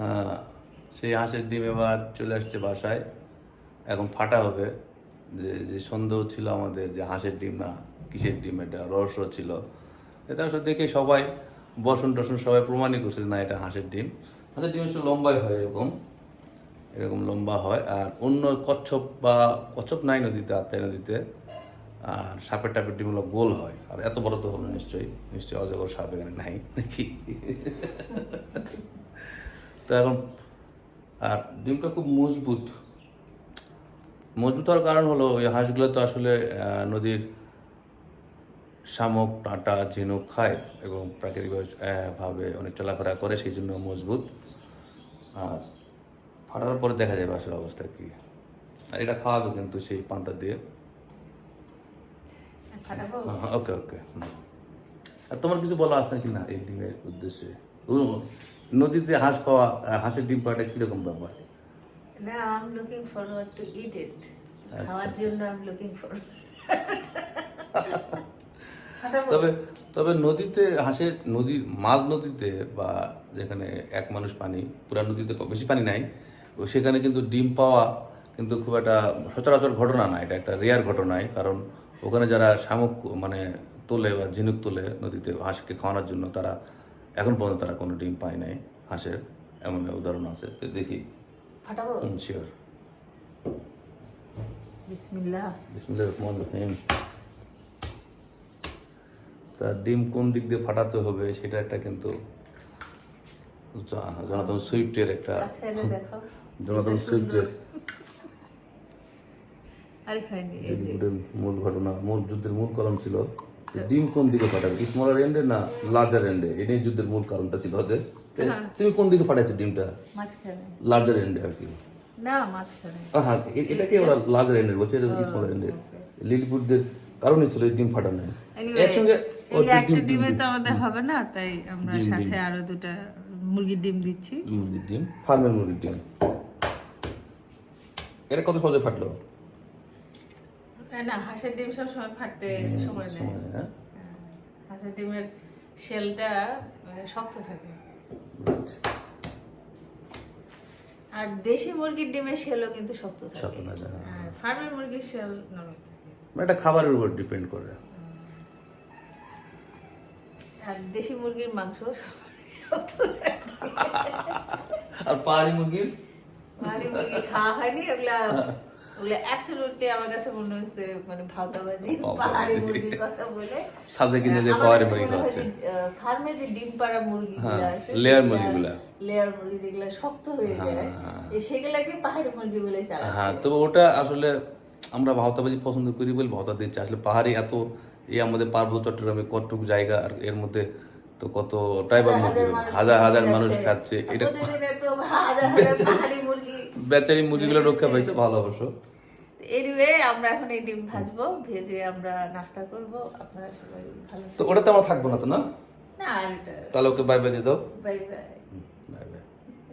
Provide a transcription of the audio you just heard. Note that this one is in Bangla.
হ্যাঁ সেই হাঁসের ডিম এবার চলে আসছে বাসায়। এখন ফাটা হবে। যে যে সন্দেহ ছিল আমাদের যে হাঁসের ডিম না, কিসের ডিম এটা, রহস্য ছিল। এটা আসলে দেখে সবাই বসন টসন সবাই প্রমাণই করছে না, এটা হাঁসের ডিম। হাঁসের ডিম একটু লম্বাই হয় এরকম। এরকম লম্বা হয়। আর অন্য কচ্ছপ বা কচ্ছপ নাই নদীতে আত্মাই নদীতে। আর সাপের টাপের ডিমগুলো গোল হয়। আর এত বড় তো হলো নিশ্চয়ই। নিশ্চয়ই অজগর সাপ এখানে নাই নাকি? তো এখন আর ডিমটা খুব মজবুত। মজবুত হওয়ার কারণ হলো ওই হাঁসগুলো তো আসলে নদীর শামুক টাটা ঝিনুক খায় এবং প্রাকৃতিকভাবে ভাবে অনেক চলাফেরা করে সেই জন্য মজবুত। আর ফাটার পরে দেখা যাবে আসলে অবস্থা কি। আর এটা খাওয়াবে কিন্তু সেই পান্তা দিয়ে। ওকে ওকে আর তোমার কিছু বলা আছে কি না এই ডিমের উদ্দেশ্যে? নদীতে হাঁস পাওয়া হাঁসের ডিম পাওয়াটা কীরকম ব্যাপার না I am looking forward to it it আচ্ছা। খাওয়ার জন্য আই এম লুকিং ফর তবে তবে নদীতে হাঁসের নদী মাঝ নদীতে বা যেখানে এক মানুষ পানি পুরা নদীতে বেশি পানি নাই তো সেখানে কিন্তু ডিম পাওয়া কিন্তু খুব একটা সচরাচর ঘটনা না এটা একটা রেয়ার ঘটনাই কারণ ওখানে যারা শামুক মানে তোলে বা ঝিনুক তোলে নদীতে হাঁসকে খাওয়ানোর জন্য তারা এখন পর্যন্ত তারা কোনো ডিম পায় নাই হাঁসের এমন উদাহরণ আছে। তো দেখি। ফাটাবো? শিওর বিসমিল্লাহ। বিসমুল্লাহ রহমান রহিম। তার ডিম কোন দিক দিয়ে ফাটাতে হবে সেটা একটা কিন্তু জনাতন সুইফটের একটা আচ্ছা জনাতন সুইফটের মূল ঘটনা মূল যুদ্ধের মূল কলম ছিল ডিম কোন দিকে ফাটাবে স্মলার এন্ডে না লার্জার এন্ডে এটাই যুদ্ধের মূল কারণটা ছিল ওদের। তুমি কোন দিকে ফাটাইছো ডিমটা? লার্জার এন্ডে আর কি। না মাঝখানে। হ্যাঁ এটাকে ওরা লার্জার এন্ডের বলছে এটা স্মলার এন্ডের লিলিপুটদের কারণই ছিল এই ডিম ফাটানো। Anyway, একসঙ্গে ও এই ডিম- একটা ডিম- ডিমে তো আমাদের হবে না তাই আমরা সাথে আরও দুটা মুরগির ডিম দিচ্ছি। মুরগির ডিম ফার্মের মুরগির ডিম। এটা কত সহজে ফাটলো? না হাঁসের ডিম সব সময় ফাটতে সময় নেয় হ্যাঁ? হ্যাঁ, হাঁসের ডিমের শেলটা মানে শক্ত থাকে। আর দেশি মুরগির ডিমের শেলও কিন্তু শক্ত থাকে। শক্ত থাকে, হ্যাঁ। ফার্মের মুরগির শেল নরম থাকে। মানে এটা খাবারের উপর ডিপেন্ড করে। আর দেশি মুরগির মাংস আর পাহাড়ি মুরগির? পাহাড়ি মুরগি খাওয়া হয়নি ওগুলা ওগুলা অ্যাবসলিউটলি আমার কাছে মনে হচ্ছে মানে ভাওতাবাজি পাহাড়ি মুরগির কথা বলে। সাজে কিনে যে পাহাড়ি মুরগি হয় আহ, ফার্মে যে ডিম পাড়া মুরগিগুলো হ্যাঁ, আছে মুরগিগুলা। লেয়ার মুরগি যেগুলো শক্ত হয়ে যায় এ সেগুলাকে পাহাড়ি মুরগি বলে চালা হ্যাঁ তবে ওটা আসলে আমরা ভাওতাবাজি পছন্দ করি বলে ভাওতা দিচ্ছে। আসলে পাহাড়ি এত এই আমাদের পার্বত্য চট্টগ্রামে কতটুকু জায়গা আর এর মধ্যে তো কত টাইবার মুরগি হাজার হাজার মানুষ খাচ্ছে। এটা প্রতিদিনে তো হাজার হাজার পাহাড়ি মুরগি। বেচারি মুরগিগুলো রক্ষা পাইছে ভালো অবশ্য। এনিওয়ে আমরা এখন এই ডিম ভাজবো ভেজে আমরা নাস্তা করব। আপনারা সবাই ভালো তো ওটাতে আমরা থাকব না তো না? না তাহলে ওকে বাই বাই দিয়ে দাও। Bye bye